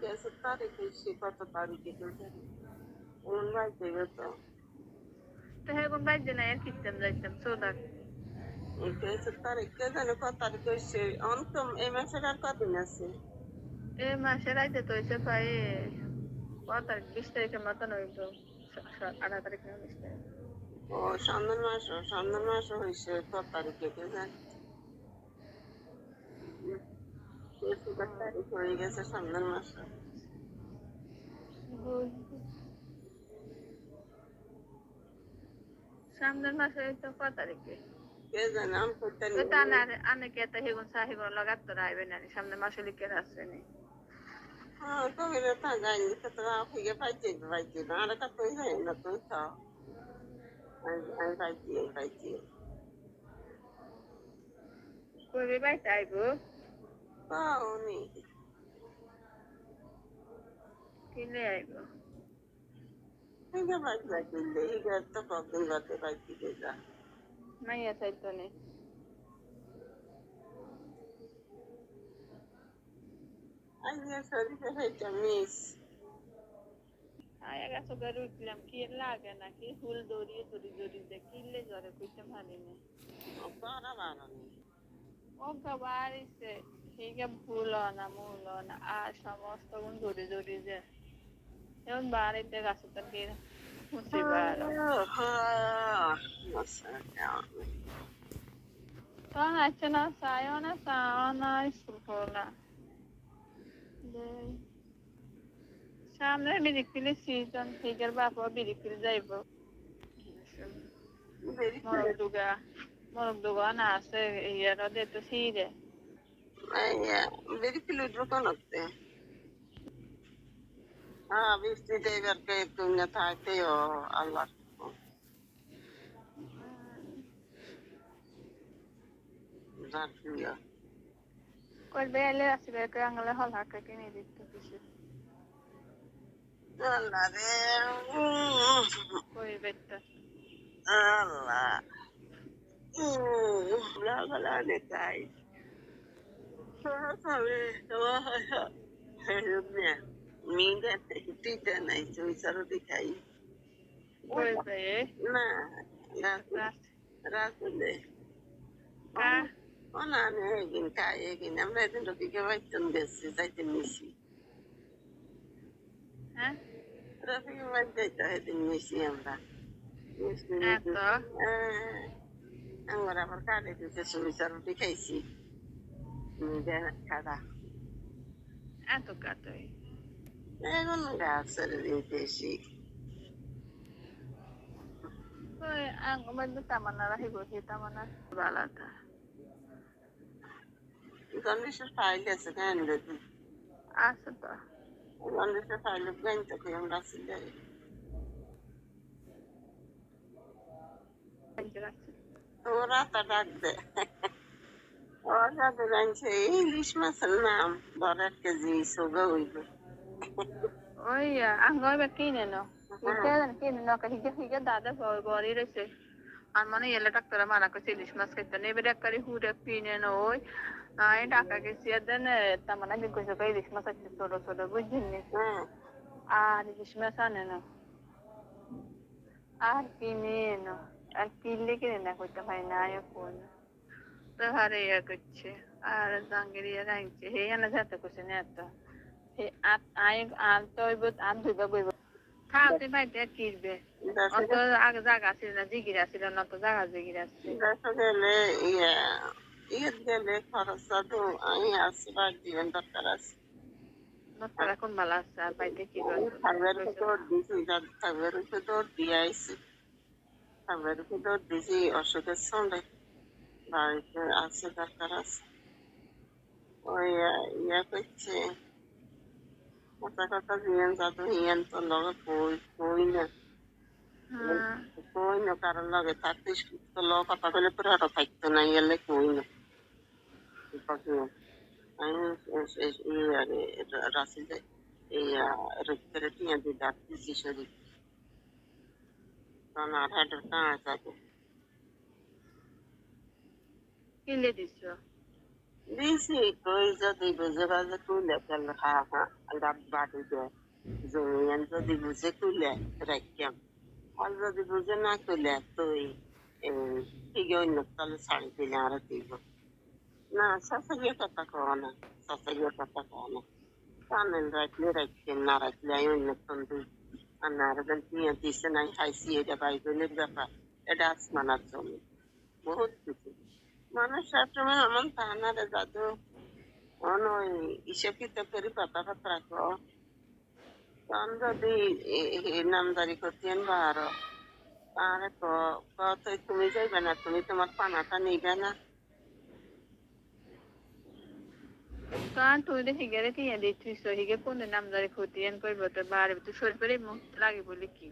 কেসের তারিখে সে কত তারিখে গেছে এমন বাড়িতে গেছে তো হ্যাঁ কোন বাইর না আর যাইতাম সোদা এই তারিখ কে জানে কত তারিখ হয়েছে অন্তম এই মাসের আর কদিন আছে এ মাসের আইতে তো হয়েছে প্রায় কত তারিখ বিশ তারিখের মতন হইব আঠারো তারিখ না বিশ তারিখ ও সামনের মাস সামনের মাস হয়েছে কত তারিখে কে জানে তারিখ সামনের মাসে তারিখে কে তো তা না আনে কে তো তো না সামনের মাসে লিখে আসছে তা যাইনি কত হয়ে পাইছে পাইছে না আর কত যায় না তো আমি আমি পাইছি কইবে বাইতে আইব পাওনি কিনে আইব মাইয়া চাইতো নে Ayer salí de mis. Ay, acá sobre Rutlam, que es la gana, que es un dorio, dorio, dorio, de aquí le llora, que te marine. No, para, para, no. Oh, cabarese. হীগে ফুল না মূল না আর সমস্ত গুণ দড়ি দড়ি যে। এখন বাড়িতে গাছ তো কি তখন আছে না চাইও না চাও না স্কুল খোলা সামনে বিরিকিলি সিজন হিগের বাপা যাইব। মরক দুগা মরক দুগা না আছে ইয়ার দে তো வெறிப்பில் விட்டுருக்கோம் நொத்து ஆ விஷ்ணு தேவருக்கு இருக்குங்க தாத்தையோ அல்லா இருக்கும் করবে এলে আসবে আঙুলে হল হাঁকে কিনে দিতে কিছু করবে তো আল্লাহ ভালো লাগে তাই সাবে তোমার মিঙ্গা টিটা নাই তুমি সারো দেখাই করবে না রাসুলে কা ও না আমি এগিন খাই এগিন আমরা এদিন রফিকে বাইতন গেছি যাইতে নিছি হ্যাঁ রফিকে বাইত Midana kaza. A to ka to yi. Na nuna ga sarari da shi. Kawai an gabata ta mana rahibu ke ta mana balata. Zan shi fa'ila su gani da duk. A su ta. Zan shi fa'ila gani ta kuyan gasu da yi. Ora ta dagde. ওরা ইলিশ মাছের নাম বড় এক KG সোগা হইব ওই আঙ্গ এবার কিনে নো কিনে কিনে নো হিগে হিগে দাদা বড়ি রয়েছে আর মানে এলে ডাক্তার মানা করছে ইলিশ মাছ খাইতে না এবার একবারে হুড়ে কিনে নো ওই আমি ঢাকা গেছি দেন তার মানে কই ইলিশ মাছ আছে ছোট ছোট বুঝিনি হ্যাঁ আর ইলিশ মাছ আনে না আর কিনে এনো আর কিনলে কিনে না করতে পারি না তো হারে ইয়া করছে আর জাঙ্গির ইয়া রাখছে হে এনে যেতে করছে না এত হে আত আই আর তো হইব আর দুইবা গইব খাওয়াতে পাইতে কিনবে অত আগে জায়গা ছিল না জিগির আছিল না তো জায়গা জিগির আছে গেলে ইয়া গেলে খরচ তো আমি আসবার দিবেন দরকার আছে নতুন এখন ভালো আছে আর পাইতে কি থাকবার উপর দিছি থাকবার উপর দিয়ে আইছি থাকবার উপর দিছি অসুখের সঙ্গে বাড়িতে আছে দরকার আছে ওই ইয়া করছে কথা কথা দিয়েন যাতে হিয়ান তো লগে কই কই না কই না কারণ লগে থাকতে তো লগে কথা কইলে পুরো আরও থাকতো না ইয়ালে কই না আমি রাসিলে এই রেখে টিয়া দি ডাকতেছি শরীর কারণ আর হাটের কাজ আছে কিনলে দিছ দিছি কই যদি বুঝে বাজে কুলে গেল হা হা ডাব বাড়ি দে জমিয়ান যদি বুঝে কুলে রাখিয়াম আর যদি বুঝে না কুলে তুই ঠিক অন্য তাহলে ছাড়ি দিলে আর দিব না শাশুড়ির কথা কও না শাশুড়ির কথা কও না কানেন রাখলে রাখছেন না রাখলে আমি অন্য সন্ধি আর না রাখবেন নিয়ে দিছে নাই খাইছি এটা বাইবেলের ব্যাপার এটা আসমানার জমি বহুত কিছু মানুষ সবসময় এমন তা না রে দাদু। করে পাতা পাতা তখন যদি নামদারি করতেন তো তুমি যাইবে না, তুমি তোমার পানাটা নিবে না। কারণ তুই দেখি গেলে কি দিচ্ছিস হিগে কোন নামদারি এন করব তো বাড়ি তুই সরকারি মুখ লাগে বলে কি